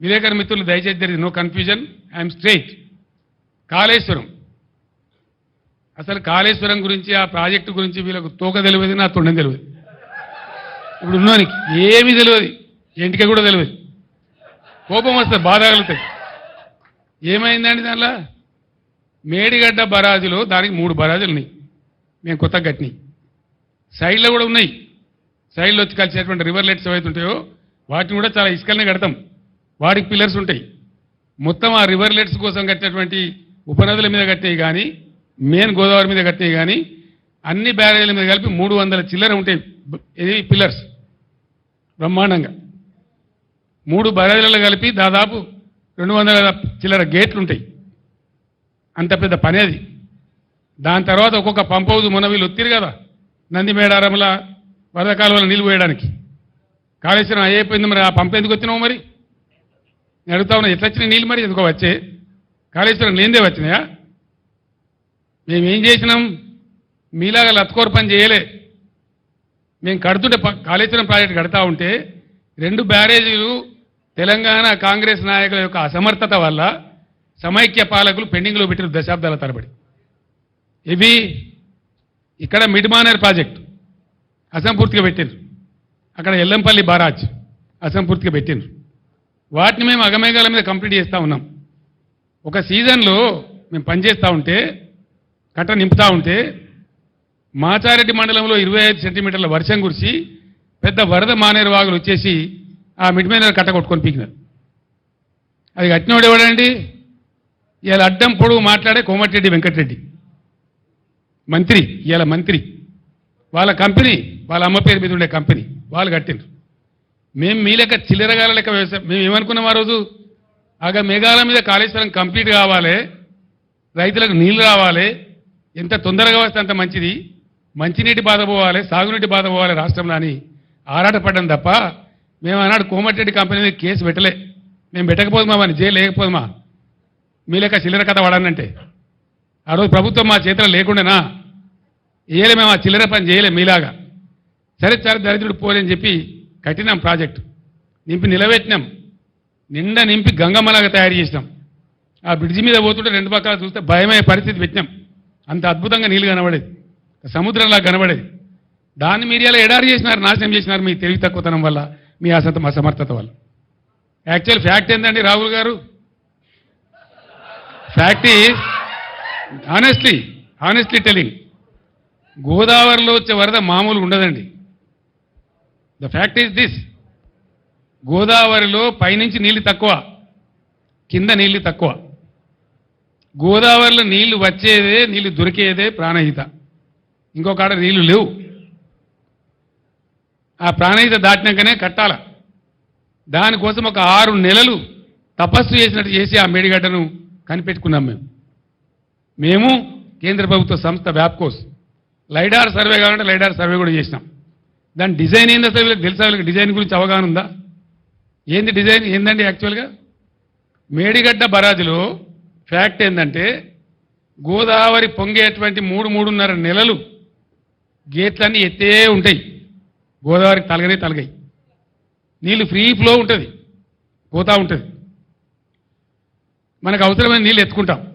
విలేకరు మిత్రులు దయచేసి there no confusion. I'm straight Kaleshwaram. అసలు కాళేశ్వరం గురించి ఆ ప్రాజెక్టు గురించి వీళ్ళకు తోక తెలియదు నా తొండం తెలియదు. ఇప్పుడు ఉన్నోనికి ఏమీ తెలియదు. ఇంటికి కూడా తెలియదు. కోపం వస్తుంది బాధ కలుగుతాయి. ఏమైందండి దానిలో? మేడిగడ్డ బరాజులు దానికి మూడు బరాజులు ఉన్నాయి. మేము కొత్తగా కట్టినాయి సైడ్లో కూడా ఉన్నాయి. సైడ్లో వచ్చి కలిసేటువంటి రివర్ లెట్స్ ఏవైతే ఉంటాయో వాటిని కూడా చాలా ఇసుకలనే కడతాం. వాడికి పిల్లర్స్ ఉంటాయి. మొత్తం ఆ రివర్ లెట్స్ కోసం కట్టినటువంటి ఉపనదుల మీద కట్టినవి కానీ మెయిన్ గోదావరి మీద కట్టినవి కానీ అన్ని బ్యారేజీల మీద కలిపి మూడు వందల చిల్లర ఉంటాయి. ఇది పిల్లర్స్. బ్రహ్మాండంగా. మూడు బ్యారేజీలలో కలిపి దాదాపు రెండు వందల చిల్లర గేట్లు ఉంటాయి. అంత పెద్ద పని అది. దాని తర్వాత ఒక్కొక్క పంప్ హౌస్ మొన్న వీళ్ళు ఒత్తిరు కదా నందిమేడారంలో వరద కాలువలో నీళ్ళు పోయడానికి. కాళేశ్వరం అయిపోయింది మరి ఆ పంప్ ఎందుకు వచ్చినావు మరి? నేను అడుగుతా ఉన్నా ఎట్లా వచ్చినాయి? నీళ్ళు మరి ఎందుకో వచ్చే కాళేశ్వరం లేనిదే వచ్చినాయా? మేమేం చేసినాం? మీలాగా లత్కోర పని చేయలే. మేము కడుతుంటే కాళేశ్వరం ప్రాజెక్టు కడతా ఉంటే రెండు బ్యారేజీలు తెలంగాణ కాంగ్రెస్ నాయకుల యొక్క అసమర్థత వల్ల సమైక్య పాలకులు పెండింగ్లో పెట్టిన దశాబ్దాల తరబడి. ఇవి ఇక్కడ మిడ్మానర్ ప్రాజెక్టు అసంపూర్తిగా పెట్టిండ్రు. అక్కడ ఎల్లంపల్లి బారాజ్ అసంపూర్తిగా పెట్టిండ్రు. వాటిని మేము అగమేఘాల మీద కంప్లీట్ చేస్తూ ఉన్నాం. ఒక సీజన్లో మేము పనిచేస్తూ ఉంటే కట్ట నింపుతూ ఉంటే మాచారెడ్డి మండలంలో ఇరవై ఐదు సెంటీమీటర్ల వర్షం కురిసి పెద్ద వరద మానేరు వాగులు వచ్చేసి ఆ మిడ్మైనర్ కట్ట కొట్టుకొని పీకినారు. అది కట్టినోడు ఎవడండి? ఇవాళ అడ్డం పొడుగు మాట్లాడే కోమటిరెడ్డి వెంకటరెడ్డి. మంత్రి ఇవాళ మంత్రి. వాళ్ళ కంపెనీ వాళ్ళ అమ్మ పేరు మీద ఉండే కంపెనీ వాళ్ళు కట్టిండ్రు. మేము మీ లెక్క చిల్లరగాల లెక్క వ్యవసాయం. మేము ఏమనుకున్నాం ఆ రోజు? ఆగ మేఘాల మీద కాళేశ్వరం కంప్లీట్ కావాలి. రైతులకు నీళ్ళు రావాలి. ఎంత తొందరగా వస్తే అంత మంచిది. మంచినీటి బాధ పోవాలి సాగునీటి బాధ పోవాలి రాష్ట్రంలో అని ఆరాటపడ్డాం తప్ప మేము ఆనాడు కోమటిరెడ్డి కంపెనీ మీద కేసు పెట్టలే. మేము పెట్టకపోదుమా మరి? జైలు లేకపోదుమా? మీ లెక్క చిల్లర కథ వాడానంటే. ఆ రోజు ప్రభుత్వం మా చేతిలో లేకుండానా? ఏలే మేము ఆ చిల్లర పని చేయలేం మీలాగా. సరే సరే దరిద్రుడు పోలేని చెప్పి కట్టినాం ప్రాజెక్టు. నింపి నిలబెట్టినాం. నిండా నింపి గంగమ్మలాగా తయారు చేసినాం. ఆ బ్రిడ్జి మీద పోతుంటే రెండు పక్కల చూస్తే భయమయ్యే పరిస్థితి పెట్టినాం. అంత అద్భుతంగా నీళ్ళు కనబడేది. సముద్రంలా కనబడేది. దాన్ని మీరు ఇలా ఎడారి చేసినారు నాశనం చేసినారు మీ తెలివి తక్కువతనం వల్ల మీ అసంత అసమర్థత వల్ల. యాక్చువల్ ఫ్యాక్ట్ ఏంటండి రాహుల్ గారు? Fact is honestly honestly telling గోదావరిలో వచ్చే వరద మామూలుగా ఉండదండి. ద ఫ్యాక్ట్ ఈజ్ దిస్ గోదావరిలో పైనుంచి నీళ్ళు తక్కువ. కింద నీళ్ళు తక్కువ. గోదావరిలో నీళ్ళు వచ్చేదే నీళ్ళు దొరికేదే ప్రాణహిత. ఇంకొక ఆడ నీళ్ళు లేవు. ఆ ప్రాణహిత దాటినాకనే కట్టాల. దానికోసం ఒక ఆరు నెలలు తపస్సు చేసినట్టు చేసి ఆ మేడిగడ్డను కనిపెట్టుకున్నాం మేము. మేము కేంద్ర ప్రభుత్వ సంస్థ వ్యాప్కోస్. లైడార్ సర్వే కావాలంటే లైడార్ సర్వే కూడా చేసినాం. దాని డిజైన్ ఏంది అసలు వీళ్ళకి తెలుసా? వీళ్ళకి డిజైన్ గురించి అవగాహన ఉందా? ఏంది డిజైన్? ఏందండి యాక్చువల్గా మేడిగడ్డ బరాజులో ఫ్యాక్ట్ ఏంటంటే గోదావరి పొంగేటువంటి మూడు మూడున్నర నెలలు గేట్లన్నీ ఎత్తే ఉంటాయి. గోదావరికి తలగనే తలగాయి. నీళ్ళు ఫ్రీ ఫ్లో ఉంటుంది. పోతా ఉంటుంది. మనకు అవసరమైన నీళ్ళు ఎత్తుకుంటాం.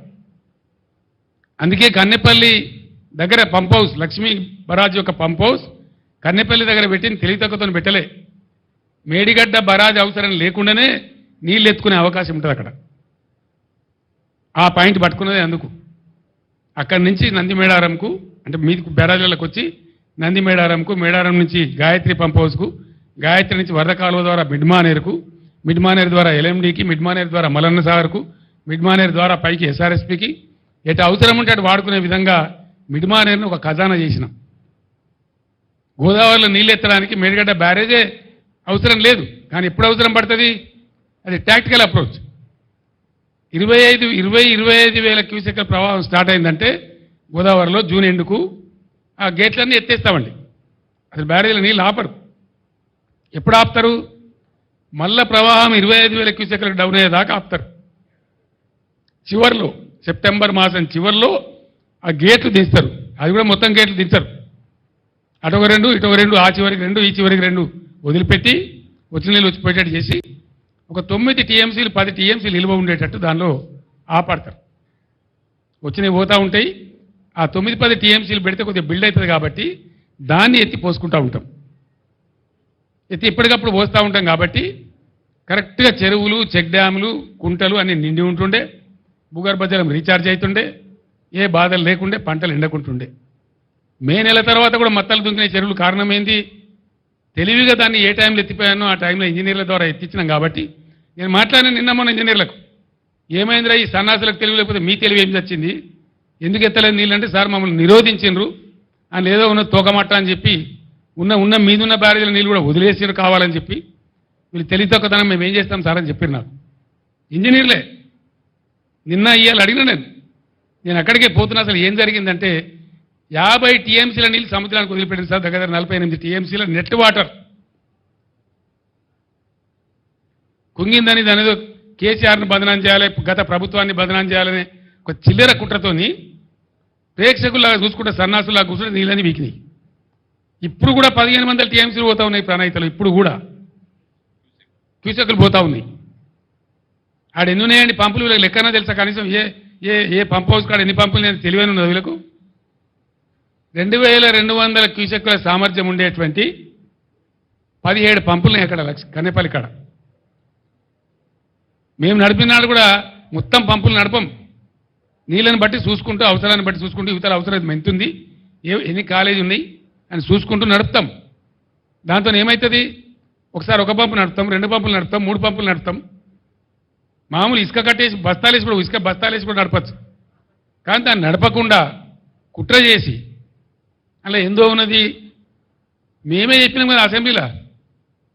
అందుకే కన్నెపల్లి దగ్గర పంప్ హౌస్ లక్ష్మీ బరాజ్ యొక్క పంప్ హౌస్ కన్నెపల్లి దగ్గర పెట్టిన తెలివితక్కువతో పెట్టలే. మేడిగడ్డ బరాజ్ అవసరం లేకుండానే నీళ్ళు ఎత్తుకునే అవకాశం ఉంటుంది అక్కడ. ఆ పాయింట్ పట్టుకున్నదే అందుకు. అక్కడి నుంచి నంది మేడారంకు అంటే మీది బెరాజులకు వచ్చి నంది మేడారంకు మేడారం నుంచి గాయత్రి పంప్ హౌస్కు గాయత్రి నుంచి వరద కాలువ ద్వారా మిడ్మానేరుకు మిడ్మానేర్ ద్వారా ఎల్ఎండికి మిడ్మానేర్ ద్వారా మలన్న సాగర్కు మిడ్మానేర్ ద్వారా పైకి ఎస్ఆర్ఎస్పికి ఎటు అవసరం ఉంటే అటు వాడుకునే విధంగా మిడ్మానేర్ను ఒక ఖజానా చేసినాం. గోదావరిలో నీళ్ళు ఎత్తడానికి మేడిగడ్డ బ్యారేజే అవసరం లేదు. కానీ ఎప్పుడు అవసరం పడుతుంది? అది టాక్టికల్ అప్రోచ్ ఇరవై ఐదు ఇరవై ఇరవై ఐదు వేల క్యూసెక్ల ప్రవాహం స్టార్ట్ అయిందంటే గోదావరిలో జూన్ ఎండుకు ఆ గేట్లన్నీ ఎత్తేస్తామండి. అసలు బ్యారేజీలో నీళ్ళు ఆపరు. ఎప్పుడు ఆపుతారు? మళ్ళా ప్రవాహం ఇరవై ఐదు వేల క్యూసెక్లకు డౌన్ అయ్యేదాకా ఆపుతారు. చివర్లో సెప్టెంబర్ మాసం చివర్లో ఆ గేట్లు తీస్తారు అది కూడా మొత్తం గేట్లు దించరు. అటొక రెండు ఇటొక రెండు ఆ చివరికి రెండు ఈ చివరికి రెండు వదిలిపెట్టి వచ్చిన నీళ్ళు వచ్చి పెట్టేట్టు చేసి ఒక తొమ్మిది టీఎంసీలు పది టీఎంసీలు నిల్వ ఉండేటట్టు దానిలో ఆపాడతారు. వచ్చినవి పోతూ ఉంటాయి. ఆ తొమ్మిది పది టీఎంసీలు పెడితే కొద్దిగా బిల్డ్ అవుతుంది కాబట్టి దాన్ని ఎత్తి పోసుకుంటూ ఉంటాం. ఎత్తి ఎప్పటికప్పుడు పోస్తూ ఉంటాం కాబట్టి కరెక్ట్గా చెరువులు చెక్ డ్యాములు కుంటలు అన్ని నిండి ఉంటుండే. భూగర్భ జలం రీఛార్జ్ అవుతుండే. ఏ బాధలు లేకుండే పంటలు ఎండకుంటుండే. మే నెల తర్వాత కూడా మత్తలు దుంకిన చెరువులు కారణం ఏంది తెలివిగా దాన్ని ఏ టైంలో ఎత్తిపోయానో ఆ టైంలో ఇంజనీర్ల ద్వారా ఎత్తించినాం కాబట్టి నేను మాట్లాడిన నిన్న మొన్న ఇంజనీర్లకు ఏమైందిరా ఈ సన్నాసులకు తెలివి లేకపోతే మీ తెలివి ఏం వచ్చింది ఎందుకు ఎత్తలేదు నీళ్ళంటే సార్ మమ్మల్ని నిరోధించిండ్రు. అని ఏదో ఉన్న తోకమట్ట అని చెప్పి ఉన్న ఉన్న మీదున్న బ్యారేజీల నీళ్ళు కూడా వదిలేసారు కావాలని చెప్పి వీళ్ళు తెలియతొక్కదనం మేము ఏం చేస్తాం సార్ అని చెప్పారు నాకు. ఇంజనీర్లే నిన్న ఇవాళ అడిగిన నేను. నేను అక్కడికే పోతున్నా అసలు ఏం జరిగిందంటే యాభై టీఎంసీల నీళ్ళు సముద్రానికి వదిలిపెట్టింది సార్ దగ్గర నలభై ఎనిమిది టీఎంసీల నెట్ వాటర్. కుంగిందని దాని ఏదో కేసీఆర్ను బదనాం చేయాలి గత ప్రభుత్వాన్ని బదనాం చేయాలని ఒక చిల్లర కుట్రతోని ప్రేక్షకుల్లాగా చూసుకుంటే సన్నాసులాగా కూర్చుంటే నీళ్ళని వీకినాయి. ఇప్పుడు కూడా పదిహేను వందల టీఎంసీలు పోతా ఉన్నాయి ప్రణాయితలు ఇప్పుడు కూడా. క్యూసెక్కులు పోతా ఉన్నాయి. ఆడ ఎన్ని ఉన్నాయండి పంపులు వీళ్ళకి లెక్కన తెలుసా? కనీసం ఏ ఏ ఏ పంప్ హౌస్ కాడ ఎన్ని పంపులు నేను తెలివైన ఉన్నది వీళ్ళకు? రెండు వేల రెండు వందల క్యూసెక్కుల సామర్థ్యం ఉండేటువంటి పదిహేడు పంపులు అక్కడ లక్ష కాడ. మేము నడిపినాడు కూడా మొత్తం పంపులు నడపం. నీళ్ళని బట్టి చూసుకుంటూ అవసరాన్ని బట్టి చూసుకుంటూ ఇవతల అవసరం ఎంత ఉంది ఏ ఎన్ని కాలేజీ ఉన్నాయి అని చూసుకుంటూ నడుపుతాం. దాంతో ఏమవుతుంది ఒకసారి ఒక పంపు నడుపుతాం రెండు పంపులు నడుపుతాం మూడు పంపులు నడుపుతాం. మామూలు ఇసుక కట్టేసి బస్తాలేసి కూడా ఇసుక బస్తాలేసి కూడా నడపచ్చు. కానీ దాన్ని నడపకుండా కుట్ర చేసి అలా ఎందో ఉన్నది? మేమే చెప్పినాం కదా అసెంబ్లీలో.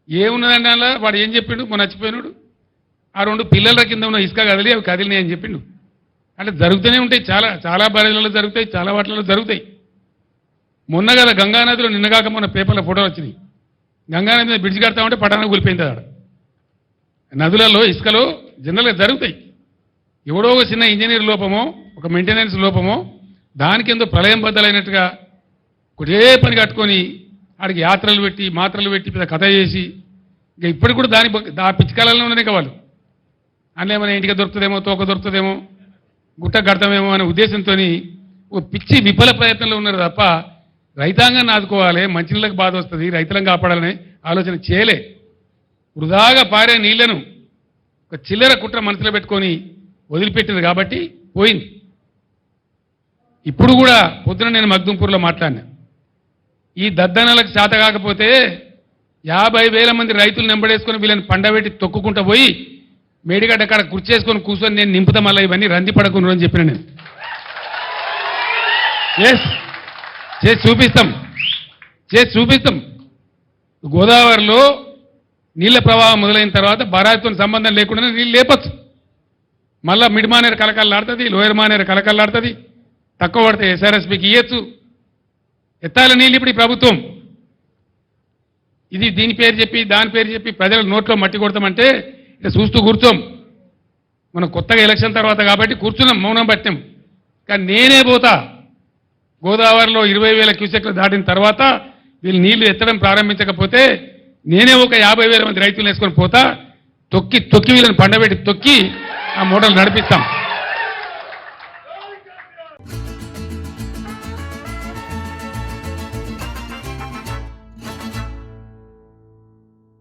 ఏమున్నదండి అలా వాడు ఏం చెప్పిండు? మొన్న నచ్చిపోయినాడు ఆ రెండు పిల్లల కింద ఉన్న ఇసుక కదిలి అవి కదిలినాయి అని చెప్పిండు. అంటే జరుగుతూనే ఉంటాయి. చాలా చాలా బరిలలో జరుగుతాయి చాలా వాటిలలో జరుగుతాయి. మొన్న కదా గంగానదిలో నిన్నగాక మొన్న పేపర్లో ఫోటోలు వచ్చినాయి. గంగానది మీద బ్రిడ్జ్ కడతామంటే పటాన కూలిపోయింది ఆడ. నదులలో ఇసుకలో జనరల్గా జరుగుతాయి. ఎవడో ఒక చిన్న ఇంజనీర్ లోపమో ఒక మెయింటెనెన్స్ లోపమో దానికి ఎంతో ప్రళయం బద్దలైనట్టుగా ఒకటే పని కట్టుకొని ఆడికి యాత్రలు పెట్టి మాత్రలు పెట్టి పెద్ద కథ చేసి ఇక ఇప్పటికి కూడా దాని బ- పిచ్చికాలలో ఉన్నది ఇంకా వాళ్ళు. అందులో ఏమైనా ఇంటికి దొరుకుతుందేమో తోక దొరుకుతుందేమో గుట్ట కడతామేమో అనే ఉద్దేశంతో ఓ పిచ్చి విఫల ప్రయత్నంలో ఉన్నారు తప్ప రైతాంగాన్ని ఆదుకోవాలి మంచినీళ్ళకి బాధ వస్తుంది రైతులను కాపాడాలనే ఆలోచన చేయలే. వృధాగా పారే నీళ్ళను ఒక చిల్లర కుట్ర మనసులో పెట్టుకొని వదిలిపెట్టింది కాబట్టి పోయింది. ఇప్పుడు కూడా పొద్దున నేను మగ్దుంపూర్లో మాట్లాడినా. ఈ దద్దనలకు చేత కాకపోతే యాభై వేల మంది రైతులు నెంబడేసుకొని వీళ్ళని పండబెట్టి తొక్కుకుంటూ పోయి మేడిగడ్డ కాడ కుర్చేసుకొని కూర్చొని నేను నింపుతా మళ్ళీ ఇవన్నీ రంది పడకుండా అని చెప్పిన నేను. ఎస్ చేసి చూపిస్తాం. చేసి చూపిస్తాం. గోదావరిలో నీళ్ళ ప్రవాహం మొదలైన తర్వాత బరాయితో సంబంధం లేకుండానే నీళ్ళు లేపచ్చు. మళ్ళా మిడ్ మానేరు కలకల్లాడుతుంది లోయర్ మానేరు కలకల్లాడుతుంది తక్కువ పడితే ఎస్ఆర్ఎస్పీకి ఇయ్యచ్చు. ఎత్తాల నీళ్ళు ఇప్పుడు ఈ ప్రభుత్వం. ఇది దీని పేరు చెప్పి దాని పేరు చెప్పి ప్రజల నోట్లో మట్టి కొడతామంటే ఇక చూస్తూ కూర్చోం. మనం కొత్తగా ఎలక్షన్ తర్వాత కాబట్టి కూర్చున్నాం మౌనం పట్టాం. కానీ నేనే పోతా. గోదావరిలో ఇరవై వేల క్యూసెక్లు దాటిన తర్వాత వీళ్ళు నీళ్ళు ఎత్తడం ప్రారంభించకపోతే నేనే ఒక యాభై వేల మంది రైతులు వేసుకొని పోతా. తొక్కి తొక్కి వీళ్ళని పండబెట్టి తొక్కి ఆ మోడల్ నడిపిస్తాం.